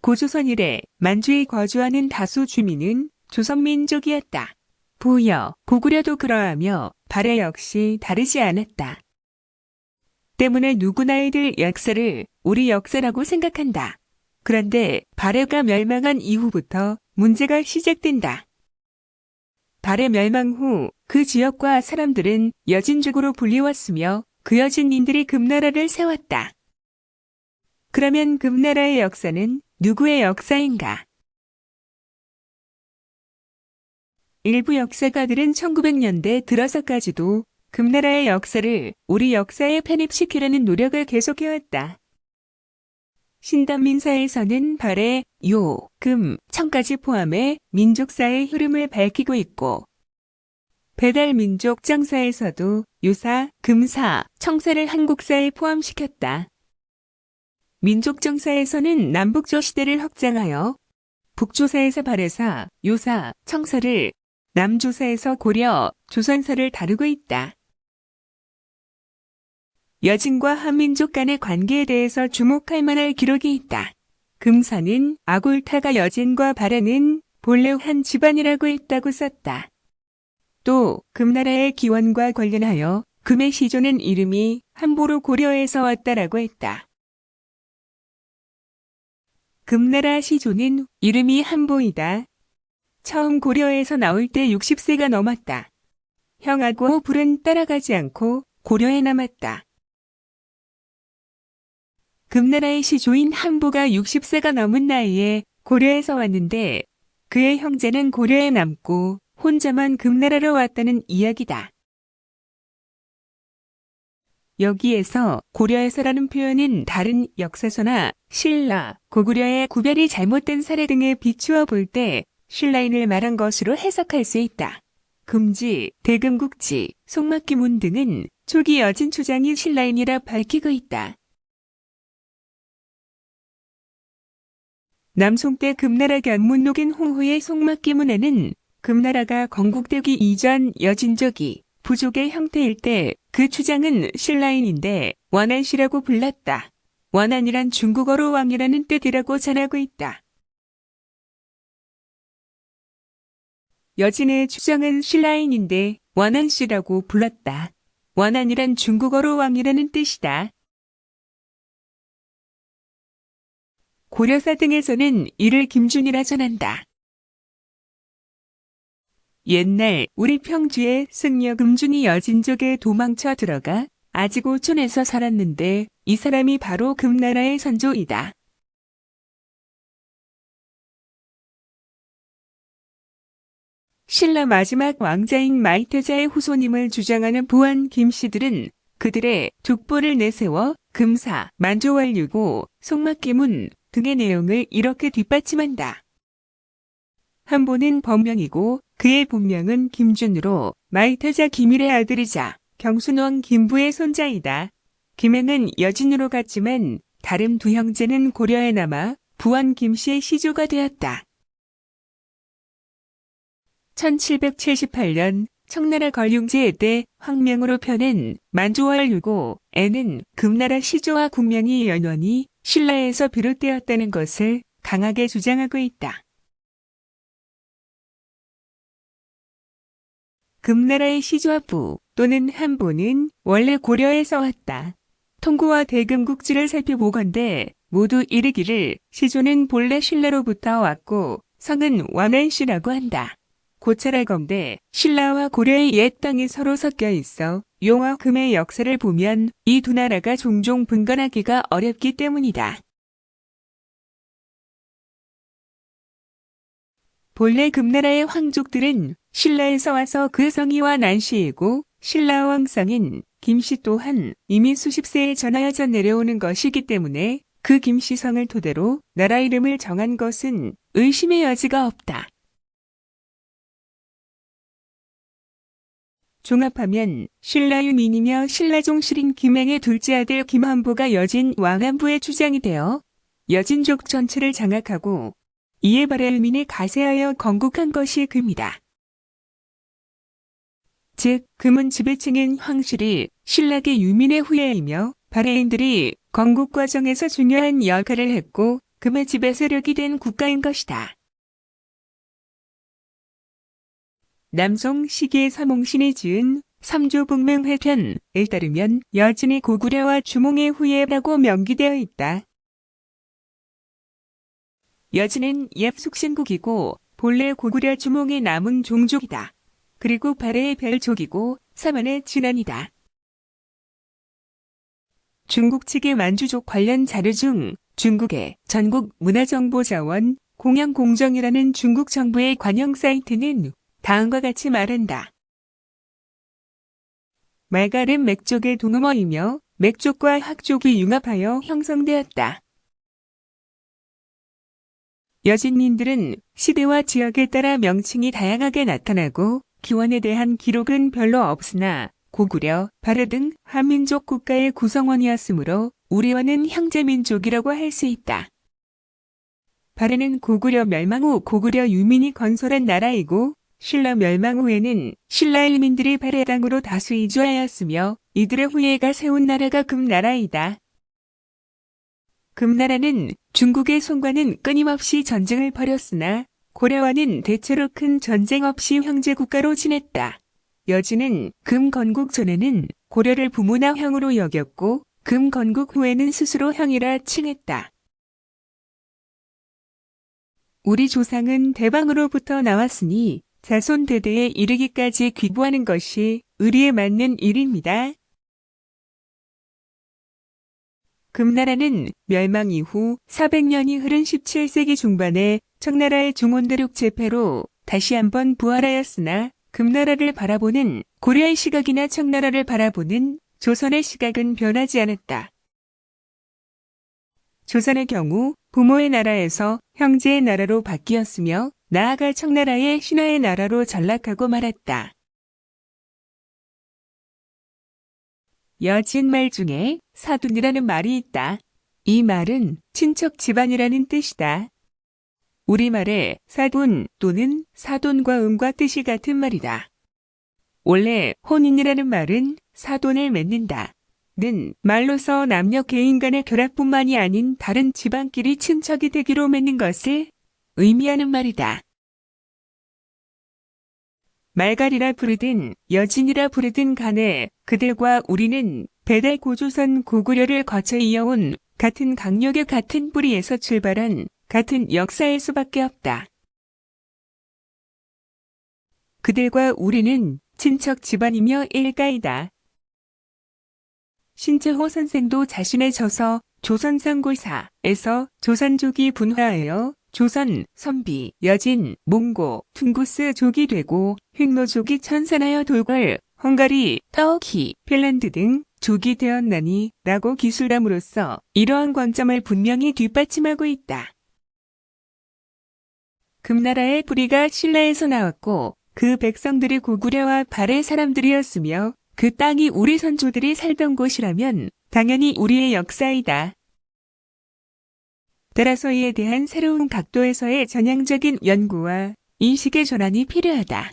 고조선 이래 만주에 거주하는 다수 주민은 조선민족이었다. 부여, 고구려도 그러하며 발해 역시 다르지 않았다. 때문에 누구나 들 역사를 우리 역사라고 생각한다. 그런데 발해가 멸망한 이후부터 문제가 시작된다. 발해 멸망 후 그 지역과 사람들은 여진족으로 불리웠으며 그 여진인들이 금나라를 세웠다. 그러면 금나라의 역사는 누구의 역사인가? 일부 역사가들은 1900년대 들어서까지도 금나라의 역사를 우리 역사에 편입시키려는 노력을 계속해왔다. 신단민사에서는 발해, 요, 금, 청까지 포함해 민족사의 흐름을 밝히고 있고, 배달민족 정사에서도 유사, 금사, 청사를 한국사에 포함시켰다. 민족정사에서는 남북조 시대를 확장하여 북조사에서 발해사, 요사, 청사를 남조사에서 고려, 조선사를 다루고 있다. 여진과 한민족 간의 관계에 대해서 주목할 만할 기록이 있다. 금사는 아골타가 여진과 발해는 본래 한 집안이라고 했다고 썼다. 또 금나라의 기원과 관련하여 금의 시조는 이름이 함보로 고려에서 왔다라고 했다. 금나라 시조는 이름이 한보이다. 처음 고려에서 나올 때 60세가 넘었다. 형하고 불은 따라가지 않고 고려에 남았다. 금나라의 시조인 한보가 60세가 넘은 나이에 고려에서 왔는데 그의 형제는 고려에 남고 혼자만 금나라로 왔다는 이야기다. 여기에서 고려에서라는 표현은 다른 역사서나 신라, 고구려의 구별이 잘못된 사례 등에 비추어 볼 때 신라인을 말한 것으로 해석할 수 있다. 금지, 대금국지, 송막기문 등은 초기 여진 초장이 신라인이라 밝히고 있다. 남송 때 금나라 견문록인 홍후의 송막기문에는 금나라가 건국되기 이전 여진족이 부족의 형태일 때 그 추장은 신라인인데 원한씨라고 불렀다. 원한이란 중국어로 왕이라는 뜻이라고 전하고 있다. 여진의 추장은 신라인인데 원한씨라고 불렀다. 원한이란 중국어로 왕이라는 뜻이다. 고려사 등에서는 이를 김준이라 전한다. 옛날 우리 평주에 승려 금준이 여진족에 도망쳐 들어가 아지고촌에서 살았는데 이 사람이 바로 금나라의 선조이다. 신라 마지막 왕자인 마이태자의 후손임을 주장하는 부한 김씨들은 그들의 족보를 내세워 금사, 만조왈유고, 송막기문 등의 내용을 이렇게 뒷받침한다. 한보는 법명이고 그의 본명은 김준으로 마이태자 김일의 아들이자 경순왕 김부의 손자이다. 김해는 여진으로 갔지만 다른 두 형제는 고려에 남아 부안 김씨의 시조가 되었다. 1778년 청나라 걸륭제 때 황명으로 펴낸 만조월 유고 애는 금나라 시조와 국명이 연원이 신라에서 비롯되었다는 것을 강하게 주장하고 있다. 금나라의 시조부 또는 한보는 원래 고려에서 왔다. 통구와 대금국지를 살펴보건대 모두 이르기를 시조는 본래 신라로부터 왔고 성은 완안씨라고 한다. 고찰할건대 신라와 고려의 옛 땅이 서로 섞여 있어 용화 금의 역사를 보면 이 두 나라가 종종 분간하기가 어렵기 때문이다. 본래 금나라의 황족들은 신라에서 와서 그 성이와 난시이고 신라 왕 성인 김씨 또한 이미 수십 세에 전하여져 내려오는 것이기 때문에 그 김씨 성을 토대로 나라 이름을 정한 것은 의심의 여지가 없다. 종합하면 신라유민이며 신라종실인 김행의 둘째 아들 김한보가 여진 왕한부의 추장이 되어 여진족 전체를 장악하고 이에 발해유민이 가세하여 건국한 것이 금이다. 즉, 금은 지배층인 황실이 신라계 유민의 후예이며 발해인들이 건국 과정에서 중요한 역할을 했고 금의 지배 세력이 된 국가인 것이다. 남송 시기의 서몽신이 지은 삼조북맹회편에 따르면 여진이 고구려와 주몽의 후예라고 명기되어 있다. 여진은 옛 숙신국이고 본래 고구려 주몽의 남은 종족이다. 그리고 발해의 별족이고 사만의 진안이다. 중국 측의 만주족 관련 자료 중 중국의 전국 문화정보자원 공영공정이라는 중국 정부의 관영 사이트는 다음과 같이 말한다. 말갈은 맥족의 동음어이며 맥족과 학족이 융합하여 형성되었다. 여진민들은 시대와 지역에 따라 명칭이 다양하게 나타나고 기원에 대한 기록은 별로 없으나 고구려, 발해 등 한민족 국가의 구성원이었으므로 우리와는 형제민족이라고 할 수 있다. 발해는 고구려 멸망 후 고구려 유민이 건설한 나라이고 신라 멸망 후에는 신라 일민들이 발해 땅으로 다수 이주하였으며 이들의 후예가 세운 나라가 금나라이다. 금나라는 중국의 송과는 끊임없이 전쟁을 벌였으나 고려와는 대체로 큰 전쟁 없이 형제 국가로 지냈다. 여진은 금건국 전에는 고려를 부모나 형으로 여겼고 금건국 후에는 스스로 형이라 칭했다. 우리 조상은 대방으로부터 나왔으니 자손 대대에 이르기까지 귀부하는 것이 의리에 맞는 일입니다. 금나라는 멸망 이후 400년이 흐른 17세기 중반에 청나라의 중원대륙 제패로 다시 한번 부활하였으나 금나라를 바라보는 고려의 시각이나 청나라를 바라보는 조선의 시각은 변하지 않았다. 조선의 경우 부모의 나라에서 형제의 나라로 바뀌었으며 나아가 청나라의 신하의 나라로 전락하고 말았다. 여진 말 중에 사돈이라는 말이 있다. 이 말은 친척 집안이라는 뜻이다. 우리말에 사돈 또는 사돈과 음과 뜻이 같은 말이다. 원래 혼인이라는 말은 사돈을 맺는다. 는 말로서 남녀 개인 간의 결합뿐만이 아닌 다른 집안끼리 친척이 되기로 맺는 것을 의미하는 말이다. 말갈이라 부르든 여진이라 부르든 간에 그들과 우리는 배달 고조선 고구려를 거쳐 이어온 같은 강력의 같은 뿌리에서 출발한 같은 역사일 수밖에 없다. 그들과 우리는 친척 집안이며 일가이다. 신재호 선생도 자신의 저서 조선상골사에서 조선족이 분화하여 조선, 선비, 여진, 몽고, 퉁구스 족이 되고 획노족이 천산하여 돌궐, 헝가리, 터키, 핀란드 등 족이 되었나니 라고 기술함으로써 이러한 관점을 분명히 뒷받침하고 있다. 금나라의 뿌리가 신라에서 나왔고 그 백성들이 고구려와 발의 사람들이었으며 그 땅이 우리 선조들이 살던 곳이라면 당연히 우리의 역사이다. 따라서 이에 대한 새로운 각도에서의 전향적인 연구와 인식의 전환이 필요하다.